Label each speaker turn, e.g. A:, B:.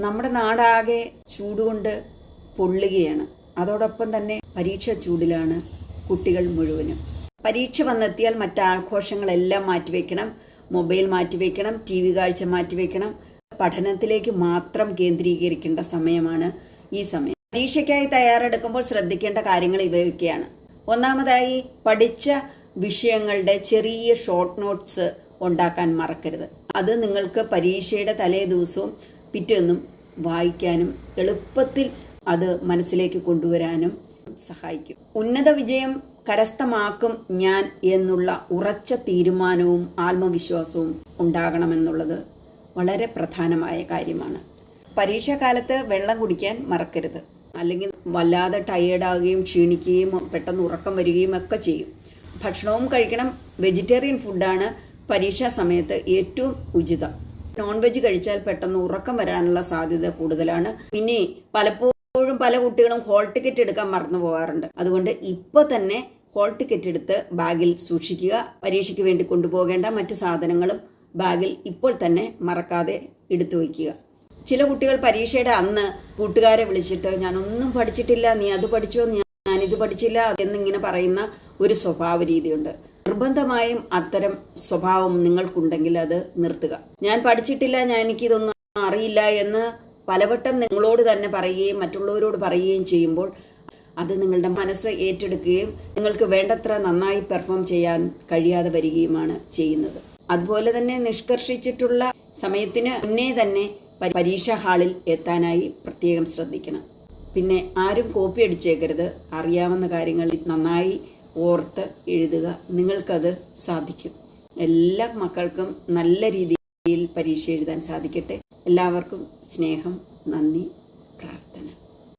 A: നമ്മുടെ നാടാകെ ചൂടുകൊണ്ട് പൊള്ളുകയാണ്. അതോടൊപ്പം തന്നെ പരീക്ഷ ചൂടിലാണ് കുട്ടികൾ മുഴുവനും. പരീക്ഷ വന്നെത്തിയാൽ മറ്റാഘോഷങ്ങളെല്ലാം മാറ്റിവെക്കണം. മൊബൈൽ മാറ്റിവെക്കണം ടി വി കാഴ്ച മാറ്റിവെക്കണം. പഠനത്തിലേക്ക് മാത്രം കേന്ദ്രീകരിക്കേണ്ട സമയമാണ് ഈ സമയം. പരീക്ഷയ്ക്കായി തയ്യാറെടുക്കുമ്പോൾ ശ്രദ്ധിക്കേണ്ട കാര്യങ്ങൾ ഇവയൊക്കെയാണ്. ഒന്നാമതായി പഠിച്ച വിഷയങ്ങളുടെ ചെറിയ ഷോർട്ട് നോട്ട്സ് ഉണ്ടാക്കാൻ മറക്കരുത്. അത് നിങ്ങൾക്ക് പരീക്ഷയുടെ തലേ ദിവസവും പിറ്റേന്നും വായിക്കാനും എളുപ്പത്തിൽ അത് മനസ്സിലേക്ക് കൊണ്ടുവരാനും സഹായിക്കും. ഉന്നത വിജയം കരസ്ഥമാക്കും ഞാൻ എന്നുള്ള ഉറച്ച തീരുമാനവും ആത്മവിശ്വാസവും ഉണ്ടാകണമെന്നുള്ളത് വളരെ പ്രധാനമായ കാര്യമാണ്. പരീക്ഷാകാലത്ത് വെള്ളം കുടിക്കാൻ മറക്കരുത്. അല്ലെങ്കിൽ വല്ലാതെ ടയേർഡാകുകയും ക്ഷീണിക്കുകയും പെട്ടെന്ന് ഉറക്കം വരികയും ഒക്കെ ചെയ്യും. ഭക്ഷണവും കഴിക്കണം. വെജിറ്റേറിയൻ ഫുഡാണ് പരീക്ഷാ സമയത്ത് ഏറ്റവും ഉചിതം. നോൺ വെജ് കഴിച്ചാൽ പെട്ടെന്ന് ഉറക്കം വരാനുള്ള സാധ്യത കൂടുതലാണ്. പിന്നെ പലപ്പോഴും പല കുട്ടികളും ഹോൾ ടിക്കറ്റ് എടുക്കാൻ മറന്നു പോകാറുണ്ട്. അതുകൊണ്ട് ഇപ്പൊ തന്നെ ഹോൾ ടിക്കറ്റ് എടുത്ത് ബാഗിൽ സൂക്ഷിക്കുക പരീക്ഷയ്ക്ക് വേണ്ടി കൊണ്ടുപോകേണ്ട മറ്റു സാധനങ്ങളും ബാഗിൽ ഇപ്പോൾ തന്നെ മറക്കാതെ എടുത്തു വയ്ക്കുക. ചില കുട്ടികൾ പരീക്ഷയുടെ അന്ന് കൂട്ടുകാരെ വിളിച്ചിട്ട് ഞാനൊന്നും പഠിച്ചിട്ടില്ല നീ അത് പഠിച്ചോ ഞാൻ ഇത് പഠിച്ചില്ല എന്നിങ്ങനെ പറയുന്ന ഒരു സ്വഭാവ രീതിയുണ്ട് നിർബന്ധമായും അത്തരം സ്വഭാവം നിങ്ങൾക്കുണ്ടെങ്കിൽ അത് നിർത്തുക. ഞാൻ പഠിച്ചിട്ടില്ല ഞാൻ എനിക്കിതൊന്നും അറിയില്ല എന്ന് പലവട്ടം നിങ്ങളോട് തന്നെ പറയുകയും മറ്റുള്ളവരോട് പറയുകയും ചെയ്യുമ്പോൾ അത് നിങ്ങളുടെ മനസ്സ് ഏറ്റെടുക്കുകയും നിങ്ങൾക്ക് വേണ്ടത്ര നന്നായി പെർഫോം ചെയ്യാൻ കഴിയാതെ വരികയുമാണ് ചെയ്യുന്നത്. അതുപോലെ തന്നെ നിഷ്കർഷിച്ചിട്ടുള്ള സമയത്തിന് മുന്നേ തന്നെ പരീക്ഷാ ഹാളിൽ എത്താനായി പ്രത്യേകം ശ്രദ്ധിക്കണം. പിന്നെ ആരും കോപ്പി അടിച്ചേക്കരുത്. അറിയാവുന്ന കാര്യങ്ങൾ നന്നായി ഓർത്ത് എഴുതുക. നിങ്ങൾക്കത് സാധിക്കും. എല്ലാ മക്കൾക്കും നല്ല രീതിയിൽ പരീക്ഷ എഴുതാൻ സാധിക്കട്ടെ. എല്ലാവർക്കും സ്നേഹം നന്ദി